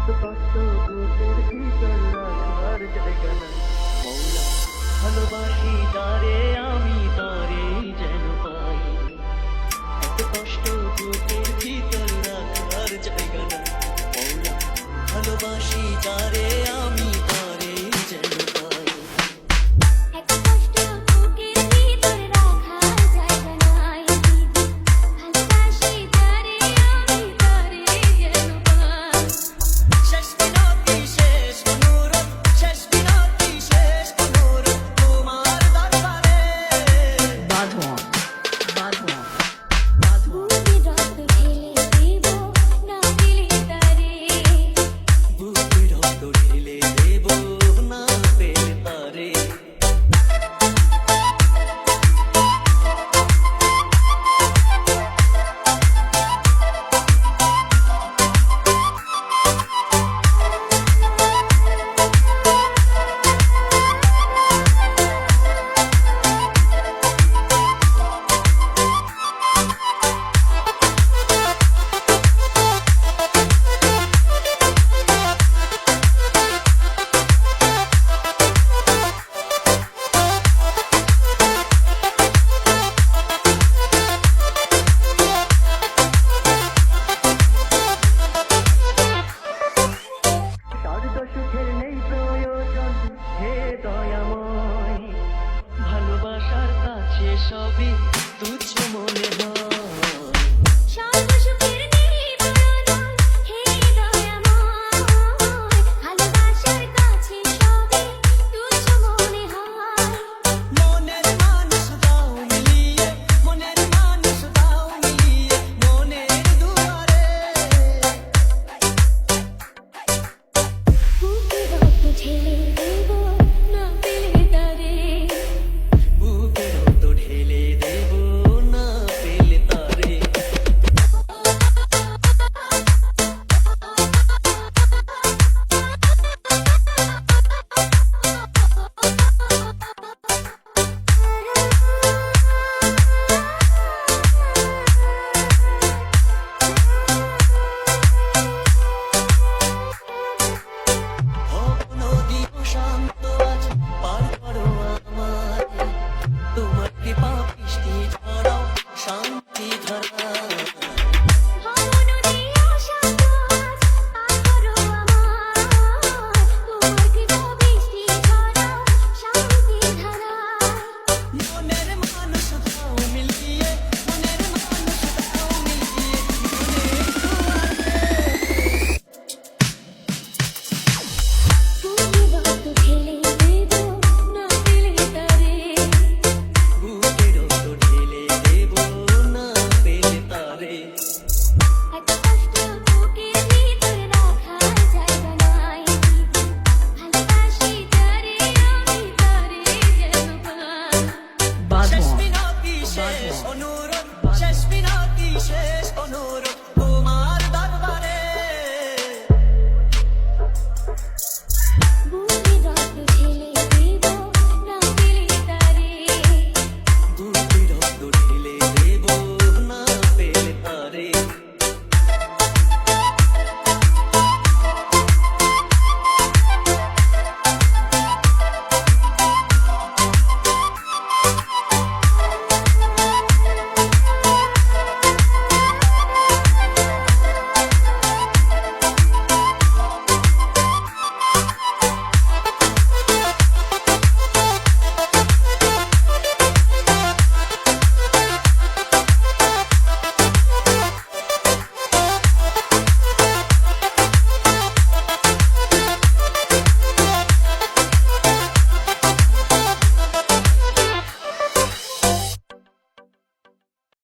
কত কষ্ট বুকের ভিতর রাখার জায়গা নাই মৌলা ভালোবাসি আমি ভালোবাসি তারে সবই তুচ্ছ।